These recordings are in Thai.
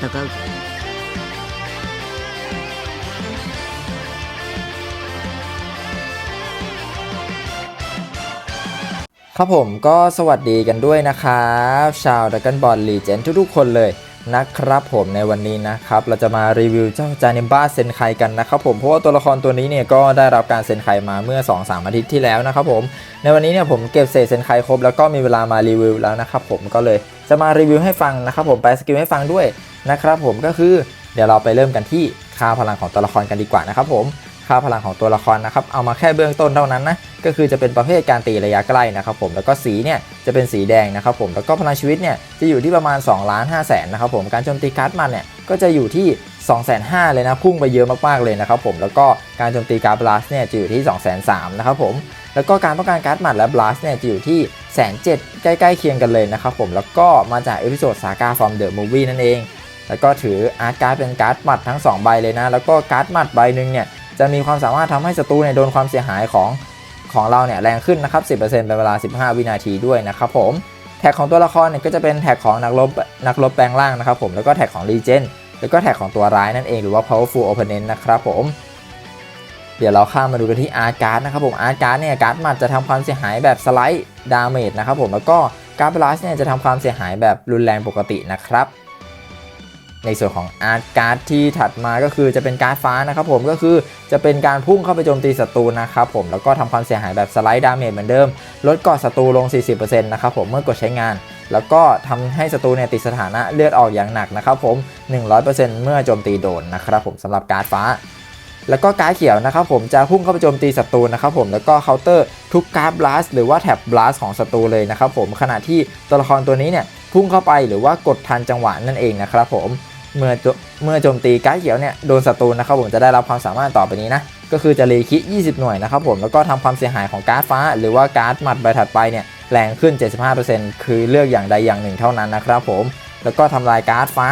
戦うครับผมก็สวัสดีกันด้วยนะครับชาวดักกันบอลลีเจนทุกๆคนเลยนะครับผมในวันนี้นะครับเราจะมารีวิวเจ้าจานิมบ้าเซนไคกันนะครับผมเพราะว่าตัวละครตัวนี้เนี่ยก็ได้รับการเซนไคมาเมื่อ 2-3 อาทิตย์ที่แล้วนะครับผมในวันนี้เนี่ยผมเก็บเศษเซนไคครบแล้วก็มีเวลามารีวิวแล้วนะครับผมก็เลยจะมารีวิวให้ฟังนะครับผมไปสกิลให้ฟังด้วย นะครับผมก็คือเดี๋ยวเราไปเริ่มกันที่ค่าพลังของตัวละครกันดีกว่านะครับผมค่าพลังของตัวละครนะครับเอามาแค่เบื้องต้นเท่านั้นนะก็คือจะเป็นประเภทการตีระยะใกล้นะครับผมแล้วก็สีเนี่ยจะเป็นสีแดงนะครับผมแล้วก็พลังชีวิตเนี่ยจะอยู่ที่ประมาณ2ล้าน5แสนนะครับผมการโจมตีการ์ดมันเนี่ยก็จะอยู่ที่2 5 0 0 0เลยนะพุ่งไปเยอะมากๆเลยนะครับผมแล้วก็การโจมตีการ์ดบลัสเนี่ยจะอยู่ที่2 3 0 0 0นสามนะครับผมแล้วก็การป้องกันการ์ดหมัดและบลัสเนี่ยจะอยู่ที่แสนเจ็ดใกล้ๆเคียงกันเลยนะครับผมแล้วก็มาจากเอพิโซดซากาฟอร์มเดอะมูฟวี่นั่นเอง แล้วก็ถืออาร์ตการ์ดเป็นการ์ดหมัดทั้ง 2 ใบเลยนะ แล้วก็การ์ดหมัดใบหนึ่งเนี่ยจะมีความสามารถทำให้ศัตรูเนี่ยโดนความเสียหายของของเราเนี่ยแรงขึ้นนะครับ 10%เป็นเวลา 15 วินาทีด้วยนะครับผมแท็กของตัวละครเนี่ยก็จะเป็นแท็กของนักรบนักรบแปลงร่างนะครับผมแล้วก็แท็กของรีเจนแล้วก็แท็กของตัวร้ายนั่นเองหรือว่า powerful opponent นะครับผมเดี๋ยวเราข้ามมาดูกันที่อาร์ตการ์ดนะครับผมอาร์ตการ์ดเนี่ยการ์ดหมัดจะทำความเสียหายแบบสไลด์ดาเมจนะครับผมแล้วก็การ์ดบลัสเนี่ยจะทำความเสียหายแบบรุนแรงปกตินะครับ ในส่วนของอาร์ตการ์ดที่ถัดมาก็คือจะเป็นการ์ดฟ้านะครับผมก็คือจะเป็นการพุ่งเข้าไปโจมตีศัตรูนะครับผมแล้วก็ทำความเสียหายแบบสไลด์ดาเมจเหมือนเดิม ลดกราะศัตรูลง 40%นะครับผมเมื่อกดใช้งาน แล้วก็ทำให้ศัตรูเนี่ยติดสถานะเลือดออกอย่างหนักนะครับผม 100%เมื่อโจมตีโดนนะครับผมสำหรับการ์ดฟ้า แล้วก็การ์ดเขียวนะครับผมจะพุ่งเข้าไปโจมตีศัตรูนะครับผมแล้วก็เคาน์เตอร์ทุกการ์ดบลัสหรือว่าแท็บบลัสของศัตรูเลยนะครับผมขณะที่ตัวละครตัวนี้เนี่ยพุ่งเข้าไปหรือว่ากดทันจังหวะนั่นเองนะครับผม เมื่อโจเมื่อโจมตีการ์ดเขียวเนี่ยโดนศัตรูนะครับผมจะได้รับความสามารถต่อไปนี้นะก็คือจะรีคิ20 หน่วยนะครับผมแล้วก็ทำความเสียหายของการ์ดฟ้า หรือว่าการ์ดหมัดใบถัดไปเนี่ยแรงขึ้น 75%คือเลือกอย่างใดอย่างหนึ่งเท่านั้นนะครับผมแล้วก็ทำลายการ์ดฟ้า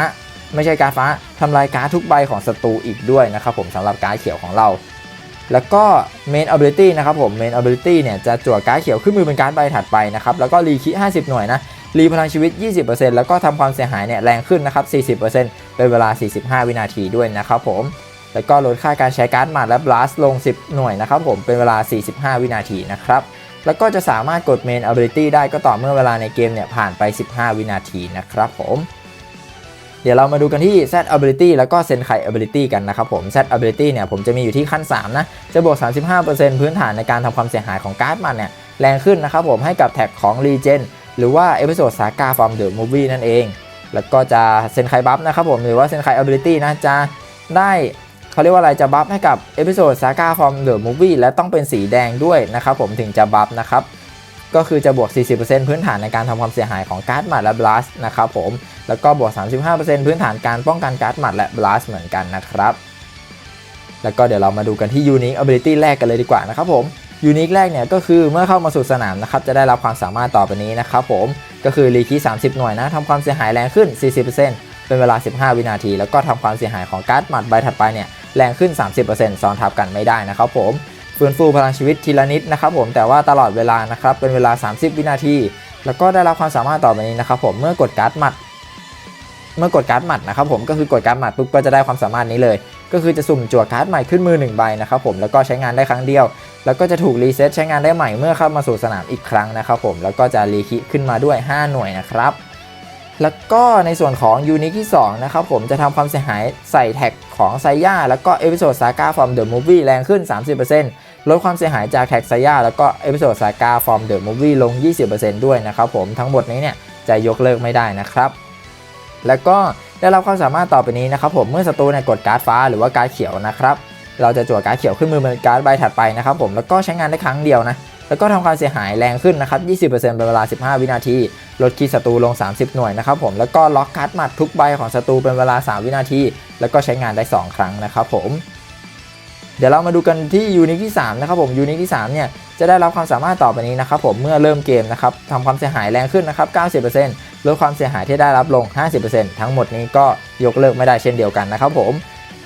ไม่ใช่การ์ดฟ้าทำลายการ์ดทุกใบของศัตรูอีกด้วยนะครับผมสำหรับการ์ดเขียวของเรา แล้วก็ Main Ability นะครับผม Main Ability เนี่ยจะจั่วการ์ดเขียวขึ้นมือเป็นการ์ดใบถัดไปนะครับแล้วก็รีคิ50 หน่วยนะ รีพลังชีวิต 20%แล้วก็ทำความเสียหายเนี่ยแรงขึ้นนะครับ 40%เป็นเวลา 45 วินาทีด้วยนะครับผมแล้วก็ลดค่าการใช้การ์ดมัดและบลัสลง 10 หน่วยนะครับผมเป็นเวลา 45 วินาทีนะครับแล้วก็จะสามารถกด Main Ability ได้ก็ต่อเมื่อเวลาในเกมเนี่ยผ่านไป 15 วินาทีนะครับผมเดี๋ยวเรามาดูกันที่ Z Ability แล้วก็ Senkai Ability กันนะครับผม Z Ability เนี่ยผมจะมีอยู่ที่ขั้น 3 นะ จะบวก 35%พื้นฐานในการทำความเสียหายของการ์ดมันเนี่ยแรงขึ้นนะครับผมให้กับแท็กของ Regen หรือว่า Episode Saga from the Movie นั่นเอง แล้วก็จะ Senkai Buff นะครับผมหรือว่า Senkai Ability นะจะได้เขาเรียกว่าอะไรจะบัฟให้กับ Episode Saga from the Movie และต้องเป็นสีแดงด้วยนะครับผมถึงจะบัฟนะครับก็คือจะบวก 40%พื้นฐานในการทำความเสียหายของการ์ดหมัดและบลัสนะครับผม แล้วก็บวก 35%พื้นฐานการป้องกันการ์ดหมัดและบลัสเหมือนกันนะครับ แล้วก็เดี๋ยวเรามาดูกันที่ Unique Ability แรกกันเลยดีกว่านะครับผม Unique แรกเนี่ยก็คือเมื่อเข้ามาสู่สนามนะครับจะได้รับความสามารถต่อไปนี้นะครับผมก็คือรีคี30 หน่วยนะทำความเสียหายแรงขึ้น 40%เป็นเวลา 15 วินาที แล้วก็ทำความเสียหายของการ์ดหมัดใบถัดไปเนี่ยแรงขึ้น 30%ซ้อนทับกันไม่ได้นะครับผมฟื้นฟูพลังชีวิตทีละนิดนะครับผมแต่ว่าตลอดเวลานะครับเป็นเวลา 30 วินาที แล้วก็ได้รับความสามารถต่อไปนี้นะครับผมเมื่อกดการ์ดหมัดเมื่อกดการ์ดหมัดนะครับผมก็คือกดการ์ดหมัดปุ๊บก็จะได้ความสามารถนี้เลย ก็คือจะสุ่มจั่วการ์ดใหม่ขึ้นมือ1ใบนะครับผมแล้วก็ใช้งานได้ครั้งเดียว แล้วก็จะถูกรีเซ็ตใช้งานได้ใหม่เมื่อเข้ามาสู่สนามอีกครั้งนะครับผมแล้วก็จะรีคิขึ้นมาด้วย 5 หน่วยนะครับแล้วก็ในส่วนของยูนิคที่2นะครับผมจะทำความเสียหายใส่แท็กของไซย่าแล้วก็เอพิโซดซาก้าฟอร์มเดอะมูฟวี่แรงขึ้น 30%ลดความเสียหายจากแท็กไซย่าแล้วก็เอพิโซดซาก้าฟอร์มเดอะมูฟวี่ลง 20%ด้วยนะครับผมทั้งหมดนี้เนี่ยจะยกเลิกไม่ได้นะครับ แล้วก็ได้รับความสามารถต่อไปนี้นะครับผมเมื่อศัตรูเนี่ยกดการ์ดฟ้าหรือว่าการ์ดเขียวนะครับ เราจะจั่วการ์ดเขียวขึ้นมือเป็นการ์ดใบถัดไปนะครับผมแล้วก็ใช้งานได้ครั้งเดียวนะแล้วก็ทำความเสียหายแรงขึ้นนะครับ 20%เป็นเวลา 15 วินาที ลดคีย์ศัตรูลง 30 หน่วยนะครับผม แล้วก็ล็อกการ์ดหมัดทุกใบของศัตรูเป็นเวลา 3 วินาที แล้วก็ใช้งานได้ 2 ครั้งนะครับผม เดี๋ยวเรามาดูกันที่ยูนิคที่ 3 นะครับผม ยูนิคที่ 3 เนี่ยจะได้รับความสามารถต่อไปนี้นะครับผม เมื่อเริ่มเกมนะครับทำความเสียหายแรงขึ้นนะครับ 90%ลดความเสียหายที่ได้รับลง 50%ทั้งหมดนี้ก็ยกเลิกไม่ได้เช่นเดียวกันนะครับผม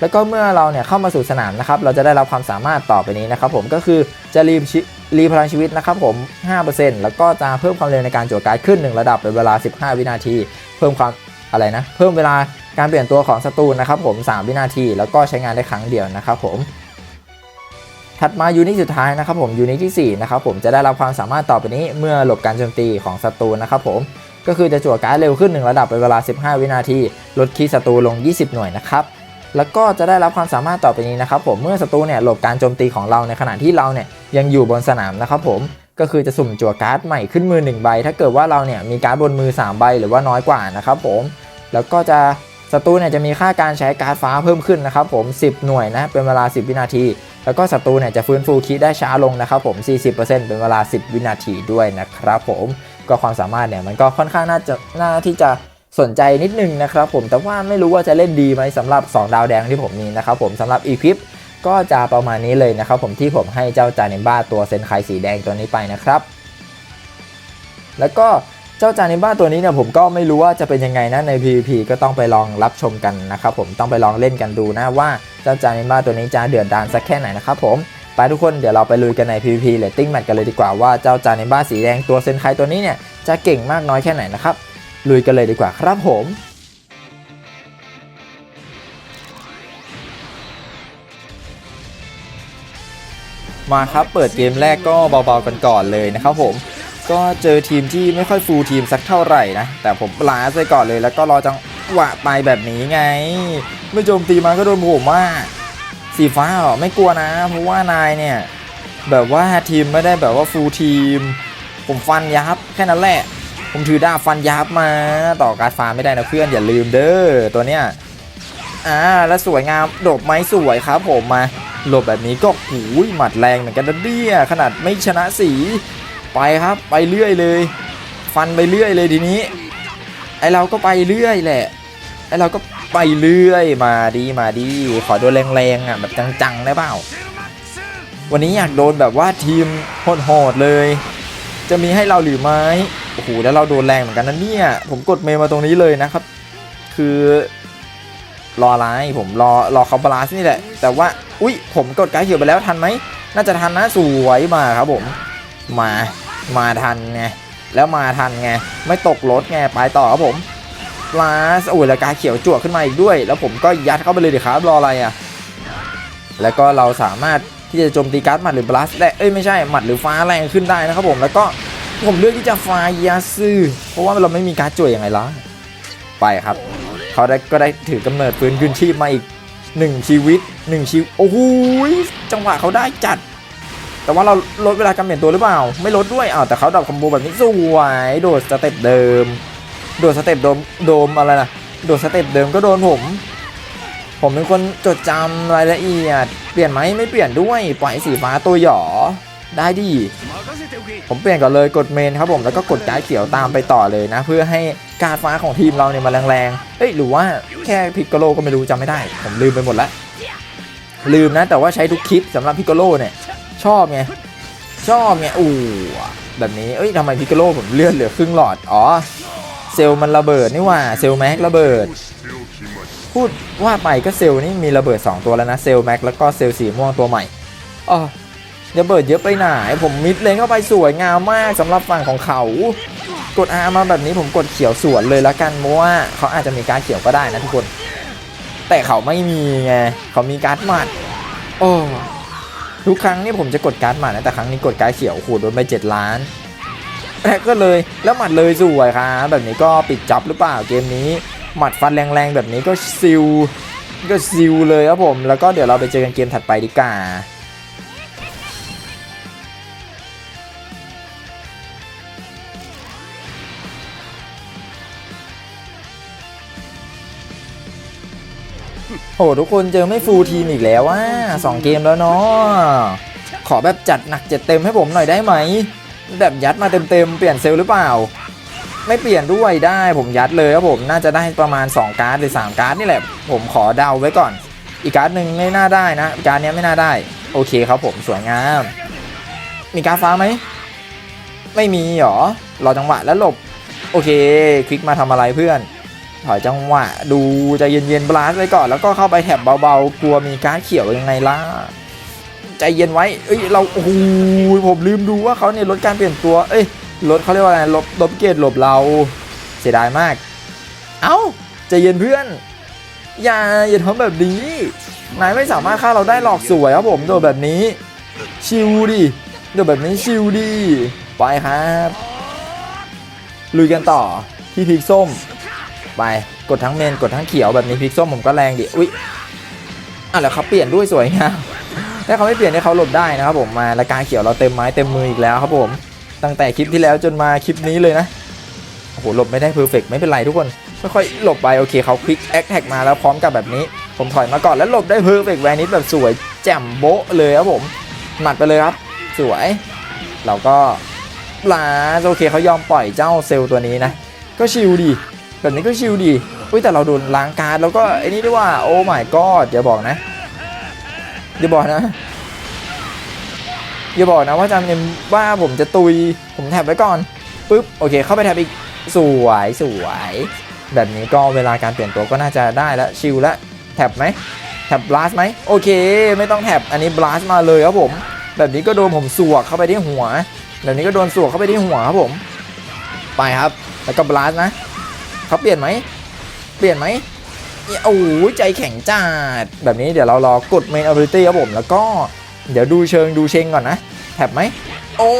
แล้วก็เมื่อเราเนี่ยเข้ามาสู่สนามนะครับ เราจะได้รับความสามารถต่อไปนี้นะครับผมก็คือจะรีชิรีพลังชีวิตนะครับผม 5%แล้วก็จะเพิ่มความเร็วในการจั่วการ์ดขึ้น 1 ระดับเป็นเวลา 15 วินาที เพิ่มความอะไรนะ เพิ่มเวลาการเปลี่ยนตัวของศัตรูนะครับผม 3 วินาที แล้วก็ใช้งานได้ครั้งเดียวนะครับผม ถัดมายูนิตสุดท้ายนะครับผมยูนิตที่ 4 นะครับผมจะได้รับความสามารถต่อไปนี้เมื่อหลบการโจมตีของศัตรูนะครับผมก็คือจะจั่วการ์ดเร็วขึ้น 1 ระดับเป็นเวลา 15 วินาที ลดคีย์ศัตรูลง 20 หน่วยนะครับ แล้วก็จะได้รับความสามารถต่อไปนี้นะครับผมเมื่อศัตรูเนี่ยหลบการโจมตีของเราในขณะที่เราเนี่ยยังอยู่บนสนามนะครับผมก็คือจะสุ่มจั่วการ์ดใหม่ขึ้นมือ1ใบ ถ้าเกิดว่าเราเนี่ยมีการ์ดบนมือ 3 ใบหรือว่าน้อยกว่านะครับผมแล้วก็จะศัตรูเนี่ยจะมีค่าการใช้การ์ดฟ้าเพิ่มขึ้นนะครับผม 10 หน่วยนะเป็นเวลา 10 วินาที แล้วก็ศัตรูเนี่ยจะฟื้นฟูคีย์ได้ช้าลงนะครับผม 40%เป็นเวลา 10 วินาทีด้วยนะครับผมก็ความสามารถเนี่ยมันก็ค่อนข้างน่าจะน่าที่จะ สนใจนิดนึงนะครับผมแต่ว่าไม่รู้ว่าจะเล่นดีไหมสำหรับ 2 ดาวแดงที่ผมมีนะครับผมสำหรับอีคลิปก็จะประมาณนี้เลยนะครับผมที่ผมให้เจ้าจานิบ้าตัวเซนไคสีแดงตัวนี้ไปนะครับ แล้วก็เจ้าจานิบ้าตัวนี้เนี่ยผมก็ไม่รู้ว่าจะเป็นยังไงนะใน PVP ก็ต้องไปลองรับชมกันนะครับผมต้องไปลองเล่นกันดูนะว่าเจ้าจานิบ้าตัวนี้จะเดือดดานสักแค่ไหนนะครับผมไปทุกคนเดี๋ยวเราไปลุยกันใน PVP เลตติ้งแมตกันเลยดีกว่าว่าเจ้าจานิบ้าสีแดงตัวเซนไคตัวนี้เนี่ยจะเก่งมากน้อยแค่ไหนนะครับ ลุยกันเลยดีกว่าครับผมมาครับเปิดเกมแรกก็เบาๆกันก่อนเลยนะครับผม ก็เจอทีมที่ไม่ค่อยฟูลทีมสักเท่าไหร่นะ แต่ผมลาไปก่อนเลยแล้วก็รอจังหวะไปแบบนี้ไง ไม่โจมตีมาก็โดนผมว่า สีฟ้าหรอไม่กลัวนะ เพราะว่านายเนี่ย แบบว่าทีมไม่ได้แบบว่าฟูลทีม ผมฟันยับแค่นั้นแหละ ผมถือดาบฟันยับมาต่อการฟ้าไม่ได้นะเพื่อนอย่าลืมเด้อตัวเนี้ยอ่าแล้วสวยงามโดบไม้สวยครับผมมาหลบแบบนี้ก็หูยหมัดแรงเหมือนกันนะเนี่ยขนาดไม่ชนะสีไปครับไปเรื่อยเลย ฟันไปเรื่อยเลยทีนี้ไอเราก็ไปเรื่อยแหละไอเราก็ไปเรื่อยมาดีมาดี ขอโดนแรงๆอะแบบจังๆได้เปล่า วันนี้อยากโดนแบบว่าทีมโหดๆเลย จะมีให้เราหรือไม่ โอ้โหแล้วเราโดนแรงเหมือนกันนะเนี่ยผมกดเมย์มาตรงนี้เลยนะครับ คือ รออะไรผมรอรอเขาบาลานซ์นี่แหละ แต่ว่าอุ้ยผมกดกด์เขียวไปแล้วทันไหมน่าจะทันนะสวยมาครับผมมามาทันไงแล้วมาทันไงไม่ตกรถไงไปต่อครับผมลาสโอ้ยแล้วกายเขียวจั่วขึ้นมาอีกด้วย แล้วผมก็ยัดเข้าไปเลยดิครับรออะไรอะแล้วก็เราสามารถที่จะโจมตีการ์ดหมัดหรือบลัสได้เอ้ยไม่ใช่หมัดหรือฟ้าแรงขึ้นได้นะครับผมแล้วก็ ผมเลือกที่จะฟายาซึเพราะว่าเราไม่มีการ์ดจ่วยยังไงล่ะ ไปครับ เขาได้ก็ได้ถือกำเนิดฟื้นคืนชีพมาอีกหนึ่งชีวิตหนึ่งชีวิตโอ้โหจังหวะเขาได้จัด แต่ว่าเราลดเวลาการเปลี่ยนตัวหรือเปล่า ไม่ลดด้วยอ้าวแต่เขาดับคอมโบแบบนี้สวยโดดสเต็ปเดิม โดดสเต็ปโดมโดมอะไรนะโดดสเต็ปเดิมก็โดนผม ผมเป็นคนจดจำรายละเอียด เปลี่ยนไหมไม่เปลี่ยนด้วยปล่อยสีฟ้าตัวหยอ ได้ดี ผมเปลี่ยนก่อนเลยกดเมนครับผมแล้วก็กดการดเขียวตามไปต่อเลยนะ เพื่อให้การฟ้าของทีมเราเนี่ยมาแรงๆเอ้ยหรือว่าแค่พิกโกโลก็ไม่รู้จำไม่ได้ ผมลืมไปหมดแล้วลืมนะแต่ว่าใช้ทุกคลิปสำหรับพิกโกโลเนี่ย ชอบไงชอบไงอู้แบบนี้เอ้ยทำไมพิกโกโลผมเลื่อนเหลือครึ่งหลอดอ๋อเซลล์มันระเบิดนี่หว่าเซลล์แม็กระเบิด พูดว่าไปก็เซลล์นี่มีระเบิด 2 ตัวแล้วนะเซลล์แม็กแล้วก็เซลล์สีม่วงตัวใหม่อ๋อ ระเบิดเยอะไปไหนผมมิดเลนเข้าไปสวยงามมากสำหรับฝั่งของเขา กด R มาแบบนี้ผมกดเขียวสวนเลยละกันเพราะว่าเขาอาจจะมีการเขียวก็ได้นะทุกคน แต่เขาไม่มีไงเขามีการ์ดหมัดโอ้ทุกครั้งนี่ผมจะกดการ์ดหมัดนะแต่ครั้งนี้กดการ์ดเขียวขูดโดนไป7ล้านแล้วก็เลยแล้วหมัดเลยสวยครับแบบนี้ก็ปิดจ็อบหรือเปล่าเกมนี้ หมัดฟันแรงๆแบบนี้ก็ซิลก็ซิลเลยครับผม แล้วก็เดี๋ยวเราไปเจอกันเกมถัดไปดีกว่า โหทุกคนเจอไม่ฟูลทีมอีกแล้วว่าสองเกมแล้วเนาะขอแบบจัดหนักจัดเต็มให้ผมหน่อยได้ไหม แบบยัดมาเต็มๆเปลี่ยนเซลล์หรือเปล่า ไม่เปลี่ยนด้วยได้ผมยัดเลยครับผมน่าจะได้ประมาณ 2 การ์ดหรือ 3 การ์ดนี่แหละ ผมขอเดาไว้ก่อน อีกการ์ดหนึ่งไม่น่าได้นะการ์ดนี้ไม่น่าได้ โอเคครับผมสวยงาม มีการ์ดฟ้าไหมไม่มีหรอรอจังหวะแล้วหลบ โอเค คลิกมาทำอะไรเพื่อน ถอยจังหวะ ดูใจเย็นๆบลาสไว้ก่อน แล้วก็เข้าไปแถบเบาๆ กลัวมีการเขียวยังไงล่ะ ใจเย็นไว้ เอ้ยเราโอ้โหผมลืมดูว่าเขาเนี่ยลดการเปลี่ยนตัว เอ้ยลดเขาเรียกว่าอะไรลบลบเกตหลบเรา เสียดายมาก เอ้าใจเย็นเพื่อน อย่าอย่าทำแบบนี้ นายไม่สามารถฆ่าเราได้หรอกสวยครับผมโดนแบบนี้ ชิวดิโดนแบบนี้ชิวดิไปครับลุยกันต่อที่พริกส้ม ไป กดทั้งเมนกดทั้งเขียวแบบนี้พิกส้มผมก็แรงดิอุ้ยอะแล้วเขาเปลี่ยนด้วยสวยงามถ้าเขาไม่เปลี่ยนให้เขาหลบได้นะครับผมมาและการเขียวเราเต็มไม้เต็มมืออีกแล้วครับผมตั้งแต่คลิปที่แล้วจนมาคลิปนี้เลยนะโอ้โหหลบไม่ได้เพอร์เฟกไม่เป็นไรทุกคนค่อยๆหลบไปโอเคเขาคลิกแอคแท็กมาแล้วพร้อมกับแบบนี้ ผมถอยมาก่อนแล้วหลบได้เพอร์เฟกแวนิสแบบสวยแจ่มโบ๊ะเลยครับผมหมัดไปเลยครับ สวย เราก็ลาโอเคเขายอมปล่อยเจ้าเซลล์ตัวนี้นะ ก็ชิลดี แบบนี้ก็ชิลดีอุ้ยแต่เราโดนล้างการดแล้วก็ไอ้นี่ด้วยว่าโอ้ my god อย่าบอกนะอย่าบอกนะอย่าบอกนะว่าจำเนี่ยว่าผมจะตุยผมแท็บไว้ก่อนปุ๊บโอเค เข้าไปแท็บอีกสวยสวย แบบนี้ก็เวลาการเปลี่ยนตัวก็น่าจะได้แล้วชิลแล้วแท็บไหมแท็บบลัสไหมโอเค ไม่ต้องแท็บอันนี้บลัสมาเลยครับผม แบบนี้ก็โดนผมสวกเข้าไปที่หัว แบบนี้ก็โดนสวกเข้าไปที่หัวครับผม ไปครับ แล้วก็บลัสนะ เขาเปลี่ยนไหม เปลี่ยนไหมโอ้ยใจแข็งจัด แบบนี้เดี๋ยวเรารอกด main ability ครับผม แล้วก็เดี๋ยวดูเชิงดูเชงก่อนนะแท็บไหม โอ้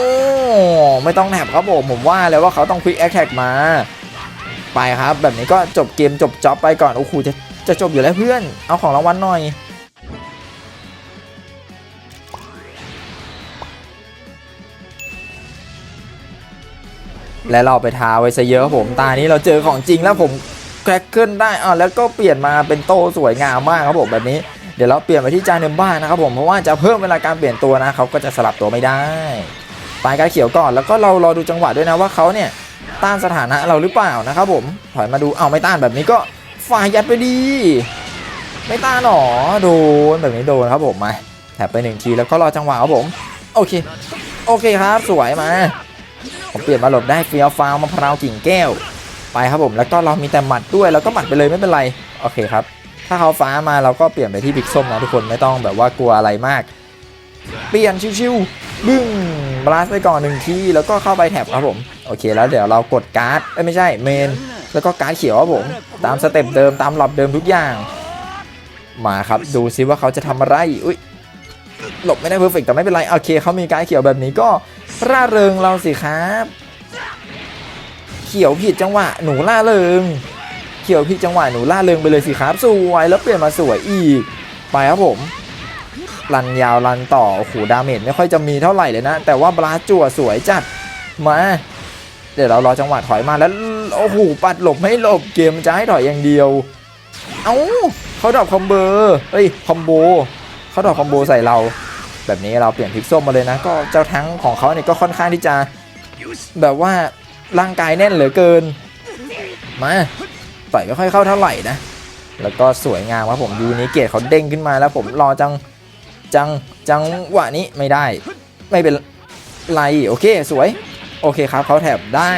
ไม่ต้องแท็บครับผม ผมว่าแล้วว่าเขาต้อง quick attack มา ไปครับ แบบนี้ก็จบเกมจบจ็อบไปก่อน โอ้โหจะจะจบอยู่แล้วเพื่อน เอาของรางวัลหน่อย และเราไปทาไว้ซะเยอะครับผมตานี้เราเจอของจริงแล้วผมแคร็กเกิลได้อ่าแล้วก็เปลี่ยนมาเป็นโต้สวยงามมากครับผมแบบนี้เดี๋ยวเราเปลี่ยนไปที่จานเนมบ้านะครับผมเพราะว่าจะเพิ่มเวลาการเปลี่ยนตัวนะเขาก็จะสลับตัวไม่ได้ปลายการเขียวก่อนแล้วก็เรารอดูจังหวะด้วยนะว่าเขาเนี่ยต้านสถานะเราหรือเปล่านะครับผมถอยมาดูเอาไม่ต้านแบบนี้ก็ฝ่ายยัดไปดี ไม่ต้านหรอโดนแบบนี้โดนครับผมมาแถบไปหนึ่งทีแล้วก็รอจังหวะครับผม โอเค โอเคครับสวยมา ผมเปลี่ยนมาหลบได้เฟียวฟาวมะพร้าวกิ่งแก้ว ไปครับผม แล้วก็เรามีแต่หมัดด้วย แล้วก็หมัดไปเลยไม่เป็นไร โอเคครับ ถ้าเขาฟ้ามาเราก็เปลี่ยนไปที่บิ๊กส้มนะทุกคนไม่ต้องแบบว่ากลัวอะไรมาก เปลี่ยนชิวๆบึ้งบลัสไปก่อนหนึ่งทีแล้วก็เข้าไปแท็บครับผมโอเคแล้วเดี๋ยวเรากดการ์ดเอ้ไม่ใช่เมน แล้วก็การ์ดเขียวครับผม ตามสเต็ปเดิมตามหลอบเดิมทุกอย่างมาครับดูซิว่าเขาจะทำอะไร อุ้ยหลบไม่ได้เพอร์เฟกแต่ไม่เป็นไร โอเคเขามีการ์ดเขียวแบบนี้ก็ ร่าเริงเราสิครับ เขียวผิดจังหวะหนูล่าเริง เขียวผิดจังหวะหนูล่าเริงไปเลยสิครับสวยแล้วเปลี่ยนมาสวยอีก ไปครับผมรันยาวรันต่อโอ้โหดาเมจไม่ค่อยจะมีเท่าไหร่เลยนะ แต่ว่าบลาจั่วสวยจัดมาเดี๋ยวเรารอจังหวะถอยมาแล้วโอ้โหปัดหลบไม่หลบเกมจะให้ถอยอย่างเดียว เอ้าเขาดรอปคอมเบอร์เอ้ยคอมโบเขาดรอปคอมโบใส่เรา แบบนี้เราเปลี่ยนพิกส้มมาเลยนะ ก็เจ้าทั้งของเขาเนี่ยก็ค่อนข้างที่จะ แบบว่าร่างกายแน่นเหลือเกิน มาต่อยไม่ค่อยเข้าเท่าไหร่นะ แล้วก็สวยงามครับผมยูนิเกตเขาเด้งขึ้นมาแล้วผมรอจังจังจังหวะนี้ไม่ได้ ไม่เป็นไรโอเคสวย โอเคครับเขาแถบได้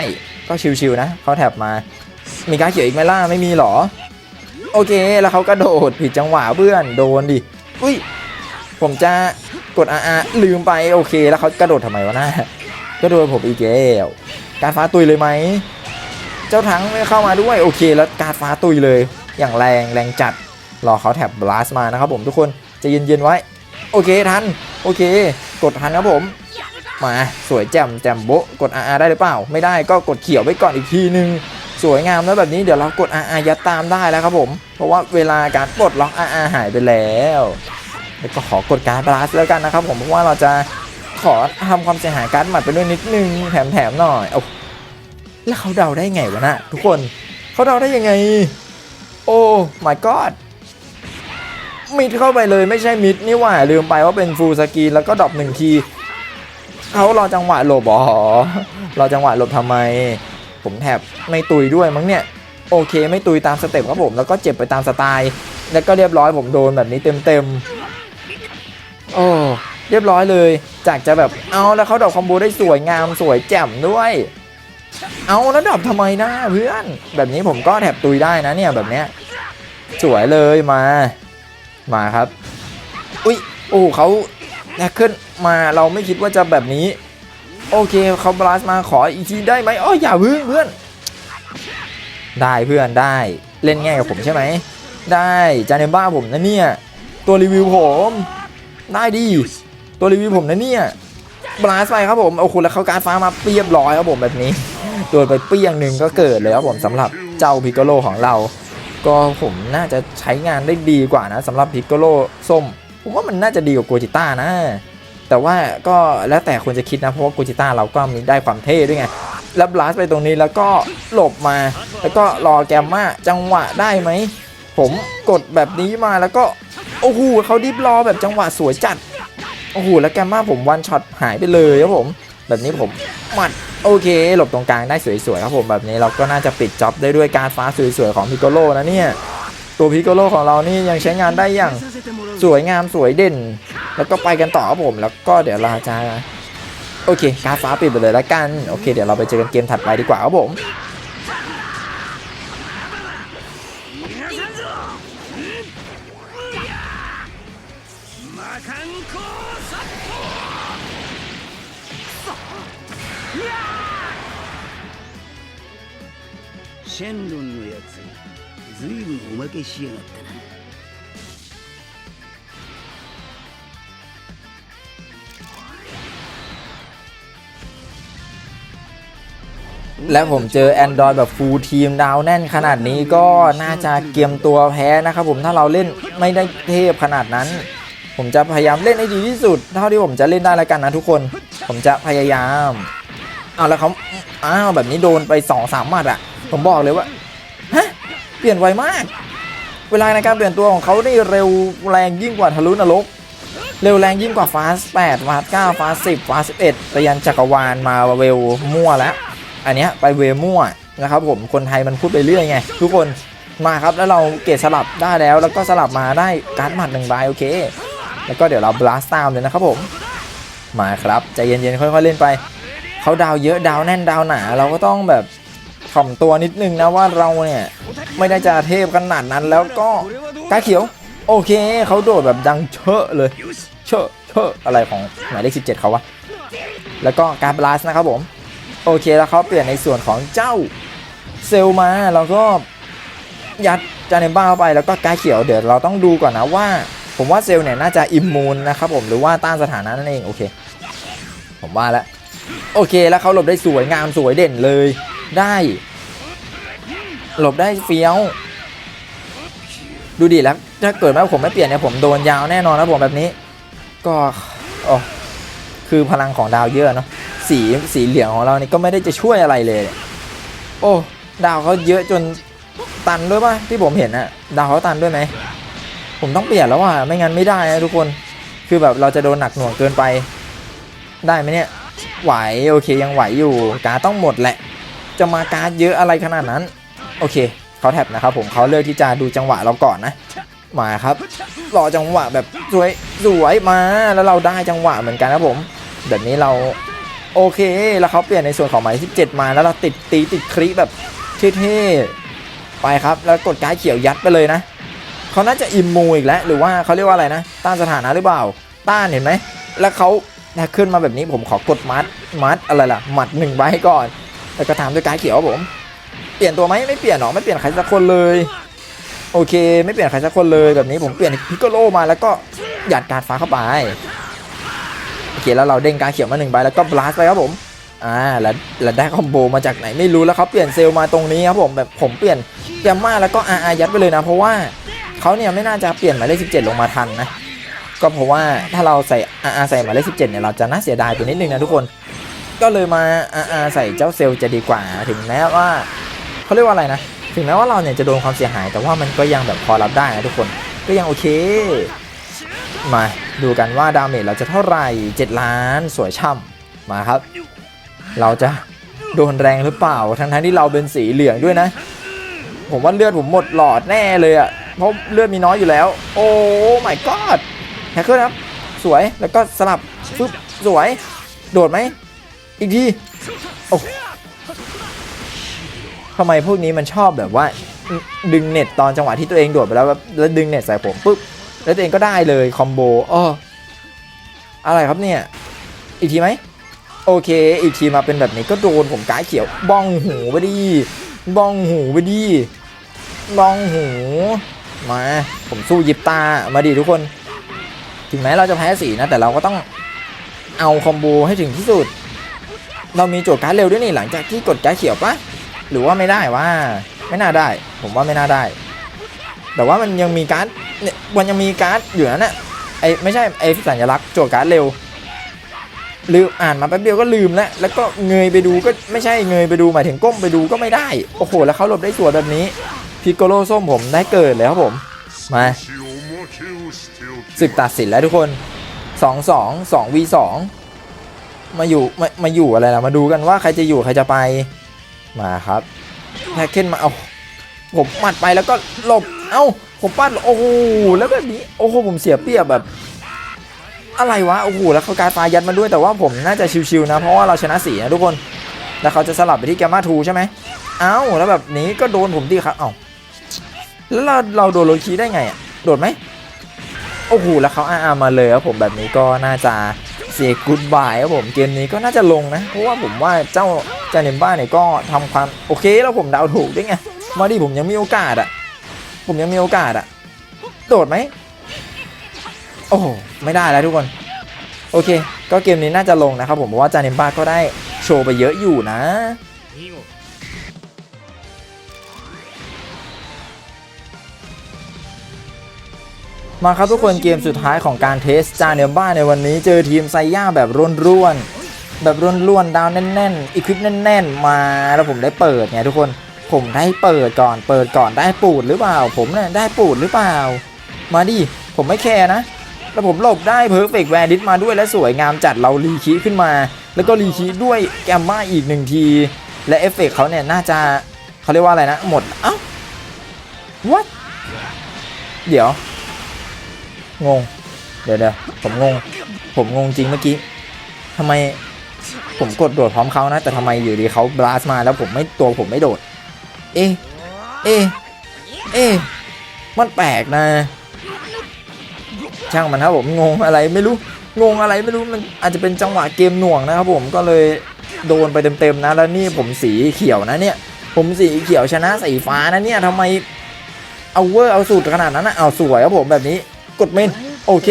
ก็ชิวๆนะเขาแถบมา มีการเขียวอีกไหมล่ะไม่มีหรอ โอเคแล้วเขากระโดดผิดจังหวะเพื่อนโดนดิอุ้ย ผมจะกดอาลืมไปโอเค แล้วเขากระโดดทำไมวะน่าก็โดนผมอีกแล้วการฟ้าตุยเลยไหม เจ้าทั้งไม่เข้ามาด้วยโอเค แล้วการฟ้าตุยเลย อย่างแรงแรงจัด รอเขาแถบบลัสมานะครับผมทุกคนจะเย็นๆไว้ โอเคทันโอเค กดทันครับผมมาสวยแจ่มแจ่มโบะกด RR ได้หรือเปล่า ไม่ได้ก็กดเขียวไว้ก่อนอีกทีนึง สวยงามแล้วแบบนี้เดี๋ยวเรากด RR ยัดตามได้แล้วครับผม เพราะว่าเวลาการปลดล็อก RR หายไปแล้ว แล้วก็ขอกดการ์ดบลัสแล้วกันนะครับผมเพราะว่าเราจะขอทำความเสียหายการ์ดหมัดไปด้วยนิดนึงแถมแถมๆหน่อยเอาแล้วเขาเดาได้ไงวะนะทุกคนเขาเดาได้ยังไง โอ้ my god มิดเข้าไปเลยไม่ใช่มิดนี่หว่าลืมไปว่าเป็นฟูลสกีนแล้วก็ดรอปหนึ่งทีเขารอจังหวะหลบอ๋อรอจังหวะหลบทำไม ผมแถบไม่ตุยด้วยมั้งเนี่ย โอเคไม่ตุยตามสเต็ปครับผม แล้วก็เจ็บไปตามสไตล์ แล้วก็เรียบร้อยผมโดนแบบนี้เต็มเต็มๆ โอ้เรียบร้อยเลย จากจะแบบเอาแล้วเขาดรอปคอมโบได้สวยงามสวยแจ่มด้วย เอาแล้วดรอปทำไมนะเพื่อน แบบนี้ผมก็แถบตุยได้นะเนี่ยแบบเนี้ยสวยเลยมา มาครับ อุ้ยโอ้เขาแขึ้นมาเราไม่คิดว่าจะแบบนี้ โอเคเขาบลัสมาขออีกทีได้ไหมอ๋ออย่าพึ่งเพื่อน ได้เพื่อนได้เล่นง่ายกับผมใช่ไหม ได้จานเนบ้าผมนะเนี่ย ตัวรีวิวผม ได้ดีตัวรีวิวผมนะเนี่ยบลาสไปครับผมโอ้โหแล้วเขาการฟ้ามาเรียบร้อยครับผมแบบนี้โดนไปเปี้ยงหนึ่งก็เกิดเลยครับผมสำหรับเจ้าพิกโกโลของเรา ก็ผมน่าจะใช้งานได้ดีกว่านะสำหรับพิกโกโลส้มผมว่ามันน่าจะดีกว่าโกจิต้านะ แต่ว่าก็แล้วแต่คนจะคิดนะ เพราะว่าโกจิต้าเราก็มีได้ความเท่ด้วยไงแล้วบลัสไปตรงนี้แล้วก็หลบมา แล้วก็รอแกมมาจังหวะได้ไหมผมกดแบบนี้มาแล้วก็ โอ้โหเขาดิฟรอแบบจังหวะสวยจัด โอ้โหแล้วแกมมาผมวันช็อตหายไปเลยครับผม แบบนี้ผมหมัดโอเค หลบตรงกลางได้สวยๆครับผมแบบนี้เราก็น่าจะปิดจ็อบได้ด้วยการฟ้าสวยๆของพิกโกโลนะเนี่ยตัวพิกโกโลของเรานี่ยังใช้งานได้อย่างสวยงามสวยเด่น แล้วก็ไปกันต่อครับผมแล้วก็เดี๋ยวเราจะโอเคการฟ้าปิดไปเลยแล้วกันโอเค เดี๋ยวเราไปเจอกันเกมถัดไปดีกว่าครับผม シェンロンのやつずいぶんおまけしやがったな และผมเจอ Android แบบฟูลทีมดาวแน่นขนาดนี้ก็น่าจะเกียมตัวแพ้นะครับผมถ้าเราเล่นไม่ได้เทพขนาดนั้น ผมจะพยายามเล่นให้ดีที่สุด เท่าที่ผมจะเล่นได้แล้วกันนะทุกคน ผมจะพยายามเอาแล้วเขาอ้าวแบบนี้โดนไป2อสามหมัดอะ ผมบอกเลยว่าฮะเปลี่ยนไวมาก เวลาในการเปลี่ยนตัวของเขาได้เร็วแรงยิ่งกว่าทะลุนรกเร็วแรงยิ่งกว่าฟาส8ฟาส9ฟาส10ฟาส11ไปยันจักรวาลมาเวลมั่วแล้ว อันเนี้ยไปเวมั่วนะครับผมคนไทยมันพูดไปเรื่อยไง ทุกคนมาครับแล้วเราเกตสลับได้แล้ว แล้วก็สลับมาได้การ์ดหมัดหนึ่งใบโอเค แล้วก็เดี๋ยวเราบลัสตามเลยนะครับผม มาครับใจเย็นๆค่อยๆเล่นไปเขาดาวเยอะดาวแน่นดาวหนาเราก็ต้องแบบ ถ่อมตัวนิดนึงนะว่าเราเนี่ย ไม่ได้จะเทพขนาดนั้นแล้วก็กาเขียว โอเคเขาโดดแบบดังเชอะเลย เชอะเชอะอะไรของหมายเลข17 เขาวะ แล้วก็การบลัสนะครับผม โอเคแล้วเขาเปลี่ยนในส่วนของเจ้าเซลมาแล้วก็ยัดจาเนบ้าเข้าไปแล้วก็กายเขียวเดี๋ยวเราต้องดูก่อนนะว่า ผมว่าเซลเนี่ยน่าจะอิมมูนนะครับผมหรือว่าต้านสถานะนั่นเองโอเค ผมว่าแล้วโอเคแล้วเขาหลบได้สวยงามสวยเด่นเลย ได้ หลบได้เฟี้ยว ดูดิแล้วถ้าเกิดว่าผมไม่เปลี่ยนเนี่ยผมโดนยาวแน่นอนนะผมแบบนี้ ก็โอ้คือพลังของดาวเยอะเนาะสีสีเหลืองของเรานี่ก็ไม่ได้จะช่วยอะไรเลย โอ้ดาวเขาเยอะจนตันด้วยป่ะที่ผมเห็นอะดาวเขาตันด้วยไหมผมต้องเปลี่ยนแล้วว่ะไม่งั้นไม่ได้นะทุกคนคือแบบเราจะโดนหนักหน่วงเกินไป ได้ไหมเนี่ยไหวโอเคยังไหวอยู่การต้องหมดแหละ จะมาการ์ดเยอะอะไรขนาดนั้น โอเคเขาแท็บนะครับผมเขาเลือกที่จะดูจังหวะเราก่อนนะมาครับรอจังหวะแบบสวยสวยมาแล้วเราได้จังหวะเหมือนกันครับผม แบบนี้เราโอเค แล้วเขาเปลี่ยนในส่วนของหมาย17 มาแล้วเราติดตีติดคลิแบบเท่ๆไปครับ แล้วกดการ์ดเขียวยัดไปเลยนะเขาน่าจะอิมมูอีกแล้วหรือว่าเขาเรียกว่าอะไรนะ ต้านสถานะหรือเปล่า ต้านเห็นไหมแล้วเขาขึ้นมาแบบนี้ผมขอกดมัดมัดอะไรล่ะหมัดหนึ่งใบให้ก่อน แล้วก็ตามด้วยการเขียวผม เปลี่ยนตัวไหมไม่เปลี่ยนหรอไม่เปลี่ยนใครสักคนเลย โอเค ไม่เปลี่ยนใครสักคนเลยแบบนี้ผมเปลี่ยนพิกโกโลมาแล้วก็หยัดการดฟ้าเข้าไปโอเคแล้วเราเด้งการเขียวมาหนึ่งใบแล้วก็บลัสไปครับผมอ่าแล้วแล้วได้คอมโบมาจากไหนไม่รู้แล้วเขาเปลี่ยนเซลมาตรงนี้ครับผมแบบผมเปลี่ยนแกมมาแล้วก็อาอายัดไปเลยนะ เพราะว่าเขาเนี่ยไม่น่าจะเปลี่ยนหมายเลข17ลงมาทันนะก็เพราะว่าถ้าเราใส่อาอาใส่หมายเลข17เนี่ยเราจะน่าเสียดายไปนิดนึงนะทุกคน ก็เลยมาอาใส่เจ้าเซลล์จะดีกว่า ถึงแม้ว่าเขาเรียกว่าอะไรนะ ถึงแม้ว่าเราเนี่ยจะโดนความเสียหาย แต่ว่ามันก็ยังแบบพอรับได้นะทุกคน ก็ยังโอเค มาดูกันว่าดาเมจเราจะเท่าไหร่ 7 ล้านสวยช่ำมาครับ เราจะโดนแรงหรือเปล่า ทั้งทั้งๆที่เราเป็นสีเหลืองด้วยนะ ผมว่าเลือดผมหมดหลอดแน่เลยอะ่ะ เพราะเลือดมีน้อยอยู่แล้ว โอ้ my god แฮกเกอร์ครับ สวย แล้วก็สลับปึ๊บสวย โดดไหม อีกทีโอ้ทำไมพวกนี้มันชอบแบบว่า ดึงเน็ตตอนจังหวะที่ตัวเองโดดไปแล้วแล้วดึงเน็ตใส่ผมปุ๊บแล้วตัวเองก็ได้เลยคอมโบอ้ออะไรครับเนี่ย อีกทีไหมโอเค อีกทีมาเป็นแบบนี้ก็โดนผมกายเขียวบ้องหูไปดิบ้องหูไปดิบ้องหูมาผมสู้ยิบตามาดิทุกคน ถึงแม้เราจะแพ้สีนะ แต่เราก็ต้องเอาคอมโบให้ถึงที่สุด เรามีโจวย์การ์ดเร็วด้วยนี่หลังจากที่กดการ์ดเขียวปะหรือว่าไม่ได้ว่าไม่น่าได้ ผมว่าไม่น่าได้ แต่ว่ามันยังมีการ์ดเนี่ยมันยังมีการ์ดอยู่นั่นแหะไอไม่ใช่ไอสัญลักษณ์โจวย์การ์ดเร็วหรืออ่านมาแป๊บเดียวก็ลืมแล้ว แล้วก็เงยไปดูก็ไม่ใช่เงยไปดูหมายถึงก้มไปดูก็ไม่ได้ โอ้โห แล้วเขาหลบได้จวดแบบนี้พิโกโลส้มผมได้เกิดแล้วผม มาสิบตัดสินแล้วทุกคน 2 2 2 v 2 มาอยู่มามาอยู่อะไรล่ะมาดูกันว่าใครจะอยู่ใครจะไปมาครับแท็กเคนมาเอาผมหมัดไปแล้วก็หลบเอ้าผมปั้นโอ้โหแล้วแบบนี้โอ้โหผมเสียเปรียบแบบ อะไรวะโอ้โหแล้วเขาการฟายัดมาด้วยแต่ว่าผมน่าจะชิวๆนะ เพราะว่าเราชนะสีนะทุกคนแล้วเขาจะสลับไปที่แกมาทูใช่ไหมเอ้าแล้วแบบนี้ก็โดนผมดีครับเอ้าแล้วเราเราโดนโรคีได้ไงอะโดดไหม โอ้โหแล้วเขาอาร์มาเลยครับผมแบบนี้ก็น่าจะเสียกูดบายครับผมเกมนี้ก็น่าจะลงนะ เพราะว่าผมว่าเจ้าจาเนมบ้าเนี่ยก็ทำความโอเคแล้วผมเดาถูกด้วยไงมาดิผมยังมีโอกาสอะ ผมยังมีโอกาสอะ โดดไหมโอ้ไม่ได้แล้วทุกคน โอเค ก็เกมนี้น่าจะลงนะครับผมเพราะว่าจาเนมบ้าก็ได้โชว์ไปเยอะอยู่นะ มาครับทุกคนเกมสุดท้ายของการเทสจาเนมบ้าในวันนี้เจอทีมไซย่าแบบร่วนๆแบบร่วนๆดาวแน่นๆอีควิปแน่น ๆ มาแล้วผมได้เปิดไงทุกคนผมได้เปิดก่อนเปิดก่อนได้ปูดหรือเปล่า ผมเนี่ยได้ปูดหรือเปล่า มาดิผมไม่แคร์นะ แล้วผมหลบได้เพอร์เฟกต์แวร์ดิสมาด้วยและสวยงามจัดเรารีคีขึ้นมา แล้วก็รีคีด้วยแกมมาอีกหนึ่งที และเอฟเฟกต์เขาเนี่ยน่าจะเขาเรียกว่าอะไรนะ หมดเอ้า what เดี๋ยว งง เดี๋ยวเดี๋ยวผมงง ผมงงจริงเมื่อกี้ทำไมผมกดโดดพร้อมเขานะ แต่ทำไมอยู่ดีเขาบลัสมาแล้วผมไม่ตัวผมไม่โดด เอ๊ะเอ๊ะเอ๊ะมันแปลกนะ ช่างมันครับผมงงอะไรไม่รู้งงอะไรไม่รู้มันอาจจะเป็นจังหวะเกมหน่วงนะครับผมก็เลยโดนไปเต็มๆนะแล้วนี่ผมสีเขียวนะเนี่ย ผมสีเขียวชนะสีฟ้านะเนี่ยทำไมเอาเวอร์เอาสูตรขนาดนั้นนะเอาสวยครับผมแบบนี้ กดเมนโอเค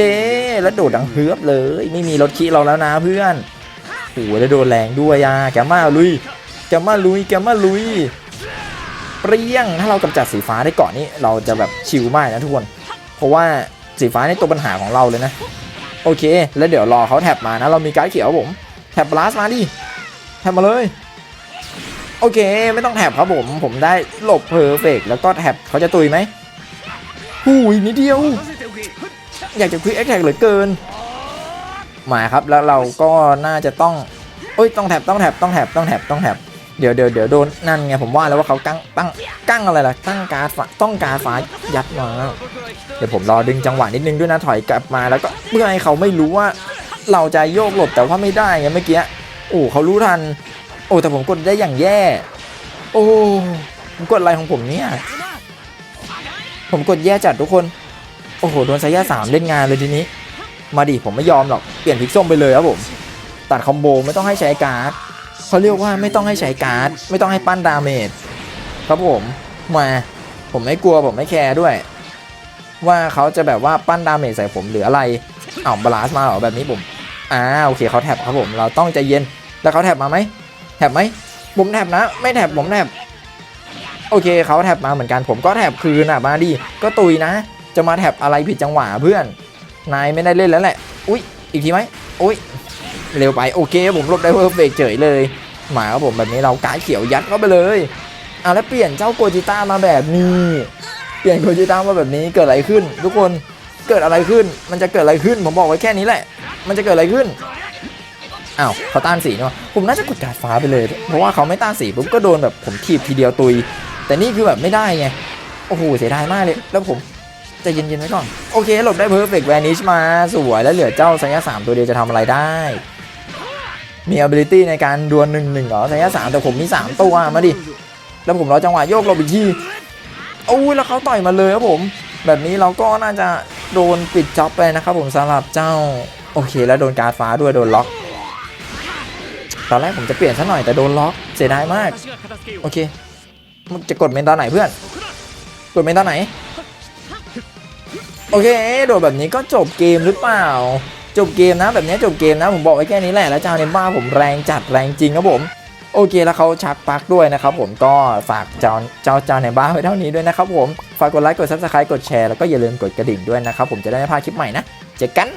แล้วโดดดังเฮือบเลย ไม่มีรถขี้เราแล้วนะเพื่อนโอ้โหแล้วโดนแรงด้วยอะแกมาลุยแกมาลุยแกมาลุยเปรี้ยงถ้าเรากำจัดสีฟ้าได้ก่อนนี่เราจะแบบชิลมากนะทุกคนเพราะว่าสีฟ้านี่ตัวปัญหาของเราเลยนะ โอเค แล้วเดี๋ยวรอเขาแท็บมานะ เรามีการ์ดเขียวผมแท็บบลัสมาดิแท็บมาเลย โอเค ไม่ต้องแท็บครับผม ผมได้หลบเพอร์เฟกแล้วก็แท็บเขาจะตุยไหมหูยนิดเดียว อยากจะคุยแอคแท็กเหลือเกินหมายครับแล้วเราก็น่าจะต้องเอ้ยต้องแท็บต้องแท็บต้องแท็บต้องแท็บต้องแท็บเดี๋ยวเดี๋ยวเดี๋ยวโดนนั่นไงผมว่าแล้วว่าเขาตั้งตั้งตั้งอะไรล่ะตั้งการฝาต้องการดฟ้ายัดมาเดี๋ยวผมรอดึงจังหวะนิดนึงด้วยนะถอยกลับมาแล้วก็เพื่อให้เขาไม่รู้ว่า เราจะโยกหลบแต่ว่าไม่ได้ไงเมื่อกี้โอ้เขารู้ทัน โอ้แต่ผมกดได้อย่างแย่ โอ้ผมกดอะไรของผมเนี่ยผมกดแย่จัดทุกคน อ้โหโดนไซย่าสามเล่นงานเลยทีนี้ มาดิผมไม่ยอมหรอกเปลี่ยนพิกส้มไปเลยครับผมตัดคอมโบไม่ต้องให้ใช้การ์ดเขาเรียกว่าไม่ต้องให้ใช้การ์ดไม่ต้องให้ปั้นดาเมจครับผมมาผมไม่กลัวผมไม่แคร์ด้วย ว่าเขาจะแบบว่าปั้นดาเมจใส่ผมหรืออะไรอ้าวบาลานซ์มาเหรอแบบนี้ผมอ่าโอเคเขาแท็บครับผม เราต้องใจเย็นแล้วเขาแท็บมาไหมแท็บไหมผมแท็บนะ ไม่แท็บผมแท็บโอเคเขาแท็บมาเหมือนกันผมก็แท็บคืนอะมาดิก็ตุยนะ จะมาแท็บอะไรผิดจังหวะเพื่อน นายไม่ได้เล่นแล้วแหละ อุ้ย อีกทีไหมอุ้ย เร็วไป โอเคผมลบได้เพอร์เฟกเฉยเลย หมาครับผมแบบนี้เราการดเขียวยัดเข้าไปเลยอะแล้วเปลี่ยนเจ้าโกจิต้ามาแบบนี้ เปลี่ยนโกจิต้ามาแบบนี้เกิดอะไรขึ้น ทุกคน เกิดอะไรขึ้น มันจะเกิดอะไรขึ้น ผมบอกไว้แค่นี้แหละ มันจะเกิดอะไรขึ้นอ้าวเขาต้านสีเนาะผมน่าจะกดการดฟ้าไปเลย เพราะว่าเขาไม่ต้านสีปุ๊บก็โดนแบบผมทีบทีเดียวตุย แต่นี่คือแบบไม่ได้ไง โอ้โหเสียดายมากเลย แล้วผม จะเย็นๆไว้ก่อน โอเค หลบได้เพอร์เฟกต์แวนิชมา สวย แล้วเหลือเจ้าสัญญาสามตัวเดียวจะทำอะไรได้ มี ability ในการดวลหนึ่งหนึ่งเหรอสัญญาสามแต่ผมมี3ตัวมาดิ แล้วผมรอจังหวะโยกหลบอีกทีโอ้ยแล้วเขาต่อยมาเลยครับผม แบบนี้เราก็น่าจะโดนปิดจ็อบไปนะครับผมสำหรับเจ้า โอเค แล้วโดนการฟ้าด้วยโดนล็อก ตอนแรกผมจะเปลี่ยนซะหน่อยแต่โดนล็อกเสียดายมาก โอเค มึงจะกดเมนตอนไหนเพื่อน กดเมนตอนไหน โอเค โดดแบบนี้ก็จบเกมหรือเปล่า จบเกมนะแบบนี้จบเกมนะผมบอกไว้แค่นี้แหละแล้วเจ้าเนบ้าผมแรงจัดแรงจริงครับผมโอเคแล้วเขาชักปักด้วยนะครับผมก็ฝากเจ้าเจ้าเจ้าในบ้าไว้เท่านี้ด้วยนะครับผม ฝากกดไลค์กดซับสไครต์กดแชร์แล้วก็อย่าลืมกดกระดิ่งด้วยนะครับผมจะได้ไม่พลาดคลิปใหม่นะ เจอกัน